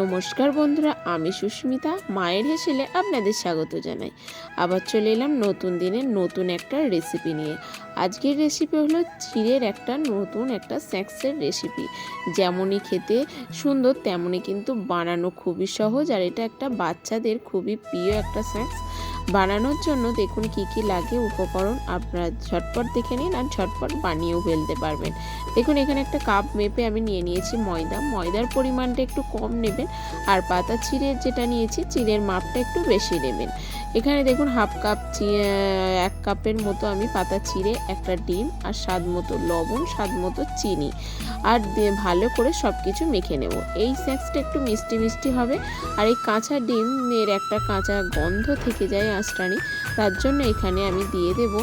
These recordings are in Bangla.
নমস্কার বন্ধুরা, আমি সুস্মিতা, মায়ের হেসেলে আপনাদের স্বাগত জানাই। আবার চলে এলাম নতুন দিনের নতুন একটা রেসিপি নিয়ে। আজকের রেসিপি হলো চিড়ের একটা নতুন একটা স্ন্যাক্সের রেসিপি যেমনই খেতে সুন্দর, তেমনই কিন্তু বানানো খুবই সহজ, আর এটা একটা বাচ্চাদের খুবই প্রিয় একটা স্ন্যাক্স বানানোর জন্য দেখুন কি কি লাগে, উপকরণ আপনারা ঝটপট দেখে নিন আর ঝটপট বানিয়েও ফেলতে পারবেন। দেখুন এখানে একটা কাপ মেপে আমি নিয়ে নিয়েছি ময়দা। ময়দার পরিমাণটা একটু কম নেবেন আর পাতা চিড়ের যেটা নিয়েছি চিড়ের মাপটা একটু বেশি নেবেন। এখানে দেখুন হাফ কাপ এক কাপের মতো আমি পাতা চিড়ে একটা ডিম আর স্বাদ মতো লবণ, স্বাদ মতো চিনি আর ভালো করে সব কিছু মেখে নেব। এই স্ন্যাক্সটা একটু মিষ্টি মিষ্টি হবে আর এই কাঁচা ডিমের একটা কাঁচা গন্ধ থেকে যায় আঁচটানি তার জন্য এখানে আমি দিয়ে দেব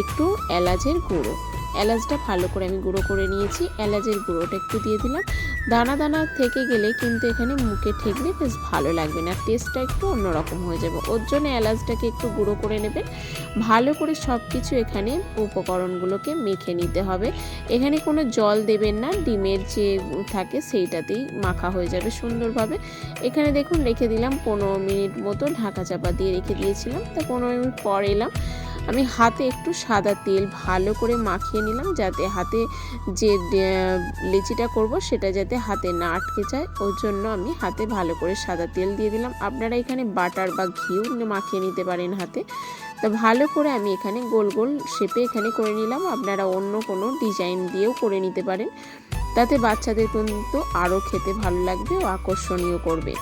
একটু এলাচের গুঁড়ো। এলাচটা ভালো করে আমি গুঁড়ো করে নিয়েছি। এলাচের গুঁড়োটা একটু দিয়ে দিলাম। দানা দানা থেকে গেলে কিন্তু এখানে মুখে ঠেকলে বেশ ভালো লাগবে না। টেস্টটা একটু অন্যরকম হয়ে যাবে। ওর জন্য এলাচটাকে একটু গুঁড়ো করে নেবেন ভালো করে সব কিছু এখানে উপকরণগুলোকে মেখে নিতে হবে। এখানে কোনো জল দেবেন না। ডিমের যে থাকে সেইটাতেই মাখা হয়ে যাবে সুন্দরভাবে। এখানে দেখুন রেখে দিলাম পনেরো মিনিট মতো ঢাকা চাপা দিয়ে রেখে দিয়েছিলাম। তা পনেরো মিনিট পর এলাম। আমি হাতে একটু সাদা তেল ভালো করে মাখিয়ে নিলাম যাতে হাতে যে লেচিটা করব সেটা যাতে হাতে না আটকে যায়। ওর জন্য আমি হাতে ভালো করে সাদা তেল দিয়ে দিলাম। আপনারা এখানে বাটার বা ঘিও মাখিয়ে নিতে পারেন হাতে। তো ভালো করে আমি এখানে গোল গোল শেপে এখানে করে নিলাম। আপনারা অন্য কোনো ডিজাইন দিয়েও করে নিতে পারেন। তাতে বাচ্চাদের কিন্তু আরও খেতে ভালো লাগবে ও আকর্ষণীয় করবে।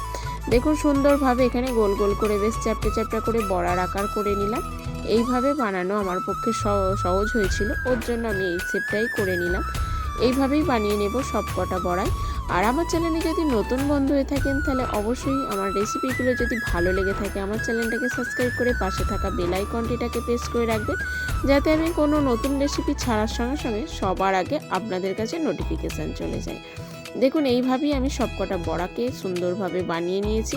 দেখুন সুন্দরভাবে এখানে গোল গোল করে বেশ চ্যাপটা চ্যাপটা করে বড়ার আকার করে নিলাম। এইভাবে বানানো আমার পক্ষে সহ- সহজ হয়েছিল। ওর জন্য আমি এই শেপটাই করে নিলাম। এইভাবেই বানিয়ে নেব সব কটা বড়াই। আর আমার চ্যানেলে যদি নতুন বন্ধু হয়ে থাকেন, তাহলে অবশ্যই আমার রেসিপিগুলো যদি ভালো লেগে থাকে, আমার চ্যানেলটাকে সাবস্ক্রাইব করে পাশে থাকা বেল আইকনটিটাকে প্রেস করে রাখবেন, যাতে আমি কোনো নতুন রেসিপি ছাড়ার সঙ্গে সঙ্গে সবার আগে আপনাদের কাছে নোটিফিকেশান চলে যায়। দেখুন, এইভাবেই আমি সবকটা বড়াকে সুন্দরভাবে বানিয়ে নিয়েছি।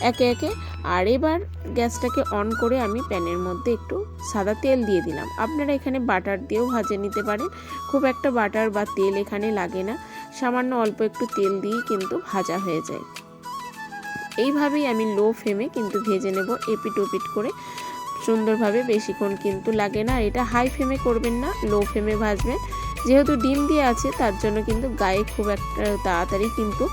একে একে। আর এবার গ্যাসটাকে অন করে আমি প্যানের মধ্যে একটু সাদা তেল দিয়ে দিলাম। আপনারা এখানে বাটার দিয়েও ভাজে নিতে পারেন। খুব একটা বাটার বা তেল এখানে লাগে না। সামান্য অল্প একটু তেল দিয়েই কিন্তু ভাজা হয়ে যায়। এইভাবেই আমি লো ফ্লেমে কিন্তু ভেজে নেব এপিট ওপিট করে। সুন্দরভাবে বেশিক্ষণ কিন্তু লাগে না। এটা হাই ফ্লেমে করবেন না, লো ফ্লেমে ভাজবেন। যেহেতু ডিম দিয়ে আছে, তার জন্য কিন্তু গায়ে খুব একটা তাড়াতাড়ি কিন্তু,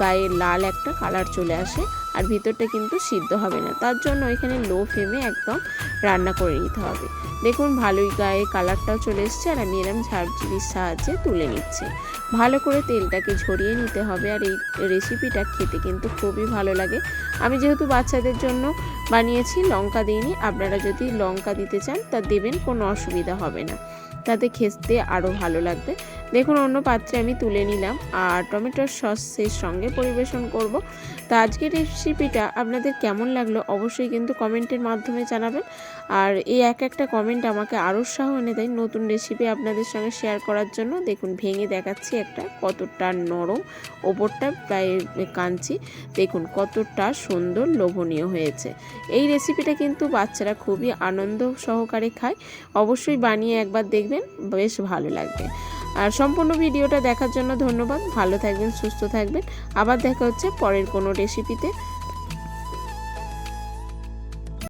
গায়ে লাল একটা কালার চলে আসে। আর ভিতরটা কিন্তু সিদ্ধ হবে না। তার জন্য এখানে লো ফ্লেমে একদম রান্না করে নিতে হবে। দেখুন ভালোই গায়ে কালারটাও চলে এসছে আর আমি এরম ঝাড়ঝুড়ির সাহায্যে তুলে নিচ্ছি। ভালো করে তেলটাকে ঝরিয়ে নিতে হবে আর এই রেসিপিটা খেতে কিন্তু খুবই ভালো লাগে। আমি যেহেতু বাচ্চাদের জন্য বানিয়েছি, লঙ্কা দিইনি, আপনারা যদি লঙ্কা দিতে চান তা দেবেন, কোনো অসুবিধা হবে না। তাতে খেতে আরও ভালো লাগবে। দেখুন, অন্য পাত্রে আমি তুলে নিলাম আর টমেটোর সসের সঙ্গে পরিবেশন করব। তা আজকের রেসিপিটা আপনাদের কেমন লাগল অবশ্যই কিন্তু কমেন্টের মাধ্যমে জানাবেন। আর এই এক একটা কমেন্ট আমাকে আরও উৎসাহ এনে দেয় নতুন রেসিপি আপনাদের সঙ্গে শেয়ার করার জন্য। দেখুন, ভেঙে দেখাচ্ছি একটা, কতটা নরম ওপরটা প্রায় কাঞ্চি দেখুন, কতটা সুন্দর লোভনীয় হয়েছে। এই রেসিপিটা কিন্তু বাচ্চারা খুবই আনন্দ সহকারে খায়। অবশ্যই বানিয়ে একবার দেখবেন, বেশ ভালো লাগবে। আর সম্পূর্ণ ভিডিওটা দেখার জন্য ধন্যবাদ। ভালো থাকবেন, সুস্থ থাকবেন। আবার দেখা হচ্ছে পরের কোনো রেসিপিতে